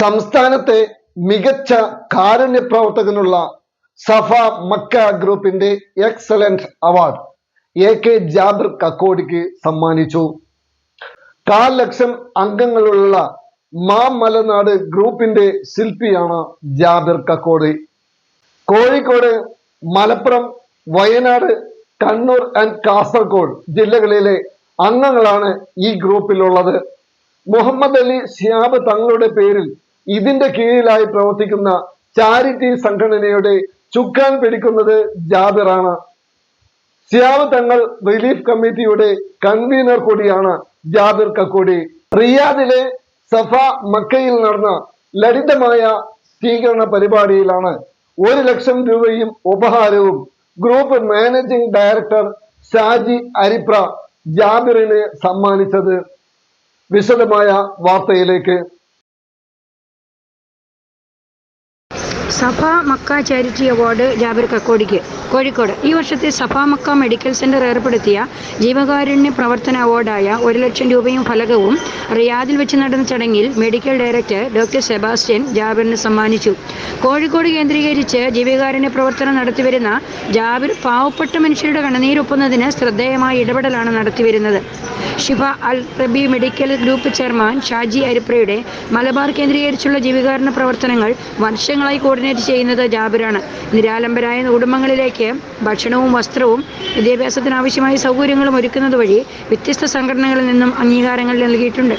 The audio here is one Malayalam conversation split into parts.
സംസ്ഥാനത്തെ മികച്ച കാരുണ്യ പ്രവർത്തകനുള്ള സഫ മക്ക ഗ്രൂപ്പിന്റെ excellent award A K Jabir കക്കോടിക്ക് സമ്മാനിച്ചു. കാൽ ലക്ഷം അംഗങ്ങളുള്ള മാ മലനാട് ഗ്രൂപ്പിന്റെ ശില്പിയാണ് ജാബിർ കക്കോടി. കോഴിക്കോട് മലപ്പുറം വയനാട് കണ്ണൂർ ആൻഡ് കാസർഗോഡ് ജില്ലകളിലെ അംഗങ്ങളാണ് ഈ ഗ്രൂപ്പിലുള്ളത്. മുഹമ്മദ് അലി ഷിയാബ് തങ്ങളുടെ പേരിൽ ഇതിന്റെ കീഴിലായി പ്രവർത്തിക്കുന്ന ചാരിറ്റി സംഘടനയുടെ ചുക്കാൻ പിടിക്കുന്നത് ജാബിറാണ്. സിയാവ് തങ്ങൾ റിലീഫ് കമ്മിറ്റിയുടെ കൺവീനർ കൂടിയാണ് ജാബിർ കക്കോടി. റിയാദിലെ സഫ മക്കയിൽ നടന്ന ലളിതമായ സ്വീകരണ പരിപാടിയിലാണ് ഒരു ലക്ഷം രൂപയും ഉപഹാരവും group managing director Shaji Aripra ജാബിറിന് സമ്മാനിച്ചത്. വിശദമായ വാർത്തയിലേക്ക് സഫ മക്ക ചാരിറ്റി അവാർഡ് ജാബിർ കക്കോടിക്ക്. കോഴിക്കോട്. ഈ വർഷത്തെ സഫ മക്ക മെഡിക്കൽ സെന്റർ ഏർപ്പെടുത്തിയ ജീവകാരുണ്യ പ്രവർത്തന അവാർഡായ ഒരു ലക്ഷം രൂപയും ഫലകവും റിയാദിൽ വെച്ച് നടന്ന ചടങ്ങിൽ മെഡിക്കൽ ഡയറക്ടർ ഡോക്ടർ സെബാസ്റ്റ്യൻ ജാബിറിന് സമ്മാനിച്ചു. കോഴിക്കോട് കേന്ദ്രീകരിച്ച് ജീവകാരുണ്യ പ്രവർത്തനം നടത്തിവരുന്ന ജാബിർ പാവപ്പെട്ട മനുഷ്യരുടെ കണ്ണുനീരൊപ്പുന്നതിന് ശ്രദ്ധേയമായ ഇടപെടലാണ് നടത്തിവരുന്നത് Shifa Al Rabi medical group chairman Shaji അരിപ്രയുടെ Malabar കേന്ദ്രീകരിച്ചുള്ള ജീവകാരുണ്യ പ്രവർത്തനങ്ങൾ വർഷങ്ങളായി കോർഡിനേറ്റ് ചെയ്യുന്നത് ജാബിറാണ്. നിരാലംബരായ കുടുംബങ്ങളിലേക്ക് ഭക്ഷണവും വസ്ത്രവും വിദ്യാഭ്യാസത്തിനാവശ്യമായ സൗകര്യങ്ങളും ഒരുക്കുന്നത് വഴി വ്യത്യസ്ത സംഘടനകളിൽ നിന്നും അംഗീകാരങ്ങൾ നൽകിയിട്ടുണ്ട്.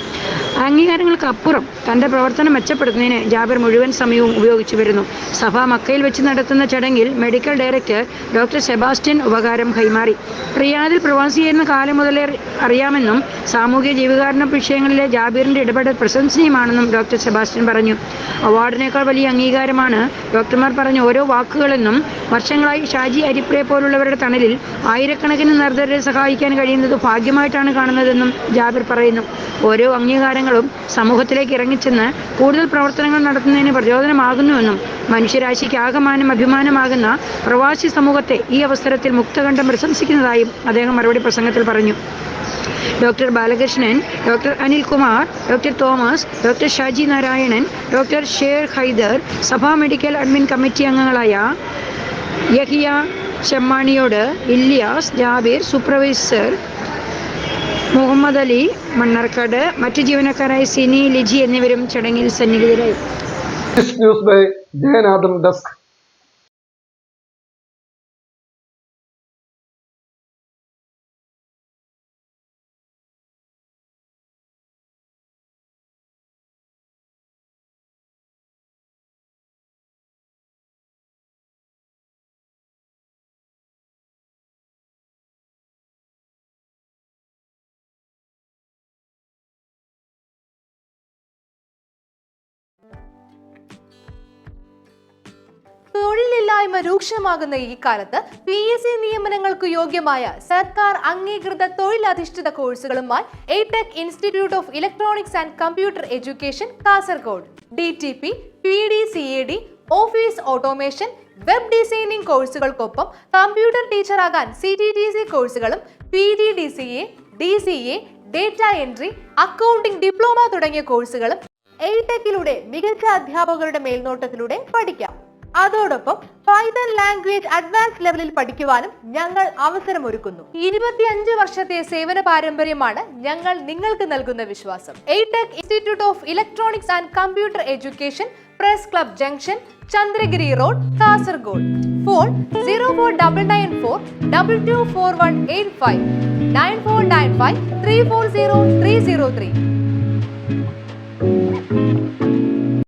അംഗീകാരങ്ങൾക്ക് അപ്പുറം തന്റെ പ്രവർത്തനം മെച്ചപ്പെടുത്തുന്നതിന് ജാബിർ മുഴുവൻ സമയവും ഉപയോഗിച്ചു വരുന്നു. സഭ മക്കയിൽ വെച്ച് നടത്തുന്ന ചടങ്ങിൽ മെഡിക്കൽ ഡയറക്ടർ ഡോക്ടർ സെബാസ്റ്റ്യൻ ഉപകാരം കൈമാറി. റിയാദിൽ പ്രവാസിയായിരുന്ന കാലം മുതലേ അറിയാമെന്നും സാമൂഹ്യ ജീവകാരുണ്യ വിഷയങ്ങളിലെ ജാബീറിന്റെ ഇടപെടൽ പ്രശംസനീയമാണെന്നും ഡോക്ടർ സെബാസ്റ്റ്യൻ പറഞ്ഞു. അവാർഡിനേക്കാൾ വലിയ അംഗീകാരമാണ് ഡോക്ടർമാർ പറഞ്ഞ ഓരോ വാക്കുകളെന്നും വർഷങ്ങളായി ഷാജി അരിപ്രയെ പോലുള്ളവരുടെ തണലിൽ ആയിരക്കണക്കിന് നിർദ്ധരെ സഹായിക്കാൻ കഴിയുന്നത് ഭാഗ്യമായിട്ടാണ് കാണുന്നതെന്നും ജാബിർ പറയുന്നു. ഓരോ അംഗീകാരങ്ങളും സമൂഹത്തിലേക്ക് ഇറങ്ങിച്ചെന്ന് കൂടുതൽ പ്രവർത്തനങ്ങൾ നടത്തുന്നതിന് പ്രചോദനമാകുന്നുവെന്നും മനുഷ്യരാശിക്ക് ആകമാനം അഭിമാനമാകുന്ന പ്രവാസി സമൂഹത്തെ ഈ അവസരത്തിൽ മുക്തകണ്ഠം പ്രശംസിക്കുന്നതായും അദ്ദേഹം മറുപടി പ്രസംഗത്തിൽ പറഞ്ഞു. Doctor Balakrishnan doctor Anilkumar doctor Thomas doctor Shaji Narayanan doctor Sher Haider സഭാ മെഡിക്കൽ അഡ്മിൻ കമ്മിറ്റി അംഗങ്ങളായ യഹിയ ചെമ്മാണിയോട് ഇല്യാസ് ജാബീർ സൂപ്പർവൈസർ മുഹമ്മദ് അലി മണ്ണർക്കാട് മറ്റു ജീവനക്കാരായ സിനി ലിജി എന്നിവരും ചടങ്ങിൽ സന്നിഹിതരായി. ന്യൂസ് ബൈ ജയനാഥം ഡെസ്ക് തൊഴിലില്ലായ്മ രൂക്ഷമാകുന്ന ഈ കാലത്ത് പി എസ് സി നിയമനങ്ങൾക്ക് യോഗ്യമായ സർക്കാർ അംഗീകൃത തൊഴിലധിഷ്ഠിത കോഴ്സുകളുമായി Aitec institute of electronics and computer education Kasaragod. D T P P D C A D office automation web designing കോഴ്സുകൾക്കൊപ്പം computer ടീച്ചറാകാൻ സി ടി ടി സി കോഴ്സുകളും P D D C A D C A data entry accounting diploma തുടങ്ങിയ കോഴ്സുകളും എയ്ടെക്കിലൂടെ മികച്ച അധ്യാപകരുടെ മേൽനോട്ടത്തിലൂടെ പഠിക്കാം. അതോടൊപ്പം പൈതൺ ലാംഗ്വേജ് അഡ്വാൻസ് ലെവലിൽ പഠിക്കുവാനും ഞങ്ങൾ അവസരമൊരുക്കുന്നു. ഇരുപത്തിയഞ്ച് വർഷത്തെ സേവന പാരമ്പര്യമാണ് ഞങ്ങൾ നിങ്ങൾക്ക് നൽകുന്ന വിശ്വാസം. Aitec institute of electronics and computer education press club junction Chandragiri road Kasaragod. Phone zero four double nine four double two four one eight five nine four nine five three four zero three zero three